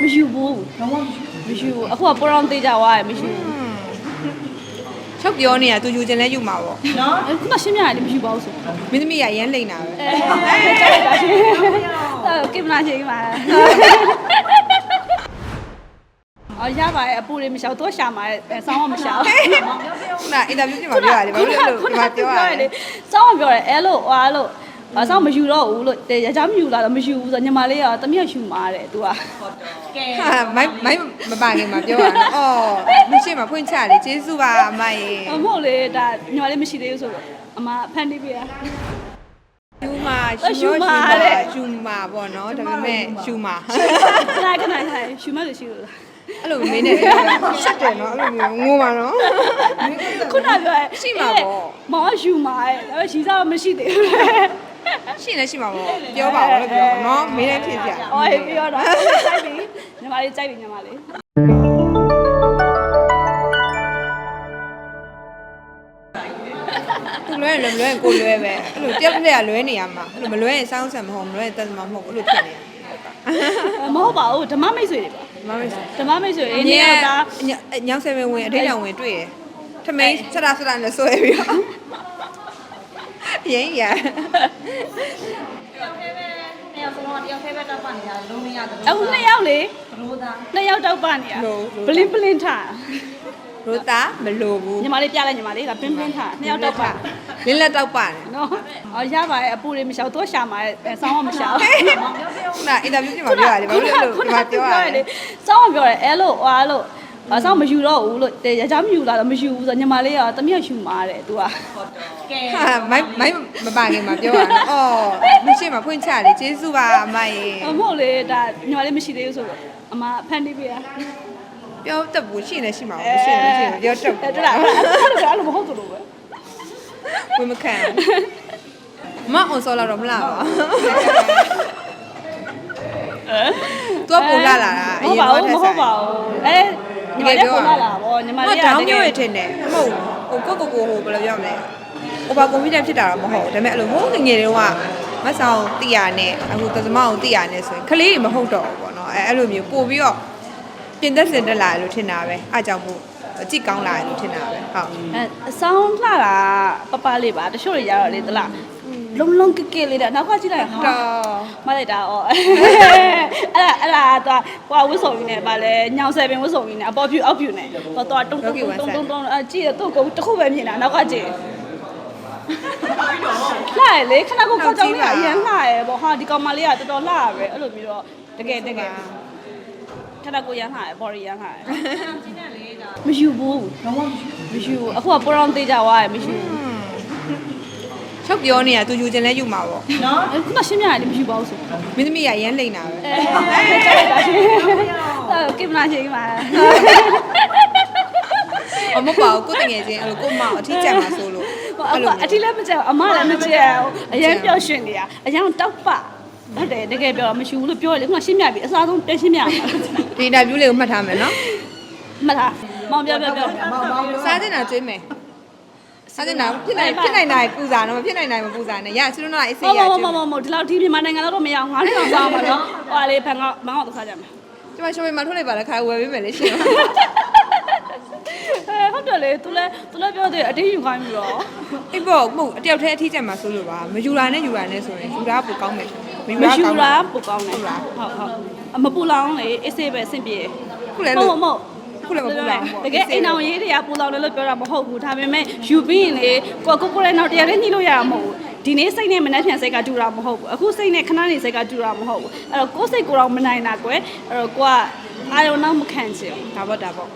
မယူဘူးတော့မယူဘူးအခုကပေါ်အောင်သေးကြသွားရမရှိဘူးချုပ်ပြောနေတာသူယူခြင်းလဲယူမှာပေါ့နော်အခုမှရှင်းပြရတယ်မယူပါဘူးဆိုမင်းသမီးကရမ်းလိမ့်တာပဲအဲကြားလိုက်တာရှင်အဲကိမနာရှင်ပါအော်ရပါရဲ့အပူတွေမရှောက်တော့ရှာမှာရဲ့ဆောင်းမမရှောက်ခုနအင်တာဗျူးပြင်မှာပြောရတယ်ဘာလို့လဲလို့ဒီမှာပြောရတယ်ဆောင်းမပြောတယ်အဲလို့ဟွာလို့ အဆောင်မယူတော့ဘူးလို့ရကြမယူလာတော့မယူဘူးဆိုညီမလေးကတမီးယူမှာတဲ့သူကကဲဟာမိုင်းမိုင်းမပါခင်မှာပြောရတာအော်မရှိမှာဖွင့်ချလေကျေးဇူးပါအမရေမဟုတ်လေဒါညီမလေးမရှိသေးဘူးဆိုတော့အမဖန်တီးပြရယူမာရှူမာတဲ့ယူမာပေါ့နော်ဒါပေမဲ့ယူမာခဏခဏခဏရှူမလို့ရှိလို့လားအဲ့လိုမင်းနဲ့ရှက်တယ်နော်အဲ့လိုမျိုးငိုပါနော်ခုနပြောရဲရှိမှာပေါ့မောင်ကယူမှာရဲ့ဒါပေမဲ့ရှိစားမရှိသေးဘူးလေ ရှိနေရှိမှာပေါ့ပြောပါဦးလို့ပြောပါနော်မင်းလည်းဖြစ်ကြအော်ဟေးပြောတာကြိုက်ပြီညီမလေးကြိုက်ပြီညီမလေးသူလွဲရင်လည်းမလွဲရင်ကိုလွဲပဲအဲ့လိုတယောက်တစ်ယောက်ကလွဲနေရမှာအဲ့လိုမလွဲရင်စောင်းဆက်မဟုတ်မလွဲရင်တက်စမမဟုတ်ဘူးအဲ့လိုဖြစ်နေရမဟုတ်ပါဘူးဓမ္မမိတ်ဆွေတွေပါမမစဓမ္မမိတ်ဆွေအအင်းင်းကြီးကြီးကကညောင်ဆယ်ပင်ဝင်အထိတ်ကြောင်ဝင်တွေ့ရထမင်းဆက်တာဆက်တာနဲ့ဆွဲပြီးတော့ ရင်းရနေရာဆုံးတော့တယောက်ဖဲပဲတောက်ပနေတာလုံးမရတယ်အခုနှစ်ယောက်လေဘလို့သားနှစ်ယောက်တောက်ပနေရဘလင်းဘလင်းထားရိုတာမလိုဘူးညီမလေးပြလိုက်ညီမလေးဒါပင်းပင်းထားနှစ်ယောက်တောက်ပါလင်းလက်တောက်ပါတယ်နော်အော်ရပါရဲ့အပူတွေမရှောက်တော့ရှာမှာရဲ့ဆောင်းမမရှောက်ခုနအင်တာဗျူးပြင်မှာပြောရတယ်ဘာလို့လဲလို့ဒီမှာပြောရတယ်စောင်းမပြောတယ်အဲလို့ဟွာလို့ အဆောင်မယူတော့ဘူးလို့ရကြမယူလာတော့မယူဘူးဆိုညီမလေးကတမီးယူမှာတဲ့သူကကဲဟာမိုင်းမိုင်းမပါခင်မှာပြောရတာအော်မရှိမှာဖွင့်ချလေကျေးဇူးပါအမရေမဟုတ်လေဒါညီမလေးမရှိသေးဘူးဆိုတော့အမဖန်တီးပြရပြောတက်ဘူးရှိနေရှိမှာမရှိနေရှိနေပြောတက်အဲဘူးတလားအဲ့လိုမဟုတ်တော့ပဲဝင်မခံမအောင်စောလာတော့မလားပါသူကပုံလာလာတာမဟုတ်ပါဘူးမဟုတ်ပါဘူးအဲ ညီမလေးပုံလာလာဗောညီမလေးကတောင်းမျိုးရထင်တယ်မဟုတ်ဟိုကိုကိုကိုဟိုဘယ်လိုပြောမလဲဟိုဘာကွန်ပျူတာဖြစ်တာတော့မဟုတ်ဒါပေမဲ့အဲ့လိုဟိုငငယ်တုန်းကမဆောင်တိရနဲ့အခုသသမအောင်တိရနဲ့ဆိုရင်ခလေးတွေမဟုတ်တော့ဘူးပေါ့နော်အဲအဲ့လိုမျိုးပို့ပြီးတော့ပြင်သက်စင်တက်လာလို့ထင်တာပဲအားကြောင့်မို့အကြည့်ကောင်းလာတယ်လို့ထင်တာပဲဟုတ်အဲအဆောင်လှတာပပလေးပါတချို့တွေရတော့လေတလား လုံးလုံးကကလေးတဲ့နောက်ကကြည့်လိုက်ဟာတော့မလိုက်တာဩအဲ့ဒါအဲ့ဒါတော့ဟိုဝှစ်စုံကြီးနဲ့ဗာလဲညောင်ဆယ်ပင်ဝှစ်စုံကြီးနဲ့အပေါ်ဖြူအောက်ဖြူနဲ့တော့တော့တုံတုံတုံတုံတုံအကြည့်ရတော့ကိုတစ်ခုပဲမြင်တာနောက်ကကြည့်လှရလေခဏကိုကောက်ကြောင်လေးကအရင်လှရပေါ့ဟာဒီကောင်မလေးကတော်တော်လှရပဲအဲ့လိုပြီးတော့တကယ်တကယ်ခဏကိုရမ်းလှရဘော်ရီရမ်းလှရမယူဘူးတော့မယူအခုကပေါ်အောင်သေးကြသွားရမရှိဘူး ချုပ်ပြောနေတာသူယူခြင်းလဲယူမှာပေါ့နော်အခုမှရှင်းပြရတယ်မယူပါဘူးဆိုမင်းသမီးကရမ်းလိမ့်တာပဲအဲကြားလိုက်တာရှင်အဲကိမနာရှင်ပါအမဟုတ်ပါဘူးကိုတငယ်ချင်းအဲ့လိုကိုမအောင်အထီးကျန်မှာဆိုလို့အမအထီးလည်းမကြောက်အမလည်းမကြောက်အရင်ပျော်ရွှင်နေတာအရင်တောက်ပဟုတ်တယ်တကယ်ပြောတာမရှိဘူးလို့ပြောတယ်ခုမှရှင်းပြပြီအစားဆုံးတက်ရှင်းပြမှာဒီအင်တာဗျူးလေးကိုမှတ်ထားမယ်နော်မလားမောင်ပြောပြောပြောစားတင်တာကျွေးမယ် စားတင်တာဖြစ်နိုင်ဖြစ်နိုင်တာပူစားနော်မဖြစ်နိုင်နိုင်မပူစားနဲ့ရဆွေးနွေးတော့အေးစေးမောင်ရမောကျွေးင်မောင်မောင်ဒီလောက်ဒီမြန်မာနိုင်ငံတော့မရအောင်ငါလည်းတော့စားမှာနော်ဟိုလေဖန်ကမောင်တော့စားကြမယ်ကျမရှောင်းမထုတ်လိုက်ပါလားခါဝယ်ပေးမယ်လေရှင်အဲဟုတ်တယ်လေ तू လဲ तू လဲပြောသေးတယ်အတင်းယူခိုင်းပြီးတော့အေးပေါ့မဟုတ်အတယောက်တည်းအထီးကျန်မှာဆိုလို့ပါမယူလာနဲ့ယူလာနဲ့ဆိုရင်ယူတာပိုကောင်းမယ်မယူတာပိုကောင်းတယ်ဟုတ်ဟုတ်မပူလောင်လေအေးဆေးပဲအဆင်ပြေခုလည်းမလို့ဟုတ်မဟုတ် ခုလည်းမပူလာဘူးတကယ်အိမ်အောင်ရေးတွေကပူလောင်တယ်လို့ပြောတာမဟုတ်ဘူးဒါပေမဲ့ယူပြီးရင်လေကိုကိုကိုလည်းနောက်တရားလေးညှိလို့ရတာမဟုတ်ဘူးဒီနေ့စိတ်နဲ့မနှက်ဖြန်စိတ်ကတူတာမဟုတ်ဘူးအခုစိတ်နဲ့ခဏနေစိတ်ကတူတာမဟုတ်ဘူးအဲ့တော့ကိုယ်စိတ်ကိုတော့မနိုင်တာကွယ်အဲ့တော့ကိုကအာရုံနောက်မခံချင်ဘူးဒါပေါ့ဒါပေါ့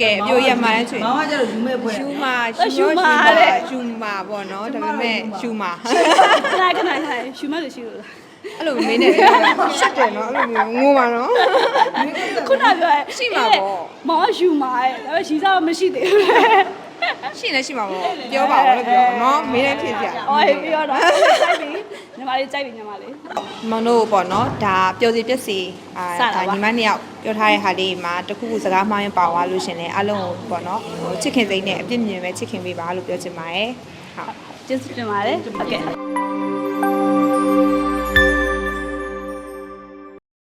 ကဲအပြိုရမှာလဲကျွေးမောင်ကကျတော့ယူမဲ့ပွဲယူမာယူမာတဲ့ယူမာပေါ့နော်ဒါပေမဲ့ယူမာခဏခဏခဏယူမလို့ရှိလို့လားအဲ့လိုမင်းနဲ့ရှက်တယ်နော်အဲ့လိုမျိုးငိုပါနော်ခုနပြော ရဲရှိမှာပေါ့မောင်ယူမှာရဲ့ဒါပေမဲ့ရှိစားမရှိသေးဘူးလေရှိနေရှိမှာပေါ့ပြောပါဦးလို့ပြောပါနော်မင်းလည်းဖြစ်ကြအော်ဟေးပြောတော့ကြိုက်ပြီညီမလေးကြိုက်ပြီညီမလေးမောင်တို့ပေါ့နော်ဒါပျော်စီပြက်စီအာစတာပါဒါညီမနှစ်ယောက်ပြောထားတဲ့ဟာလေးမှာတစ်ခုခုစကားမှန်းပါသွားလို့ရှင်လဲအလုံးကိုပေါ့နော်ဟိုချစ်ခင်စိတ်နဲ့အပြစ်မြင်ပဲချစ်ခင်ပေးပါလို့ပြောချင်ပါတယ်ဟုတ်ကျေးဇူးတင်ပါတယ်ဟုတ်ကဲ့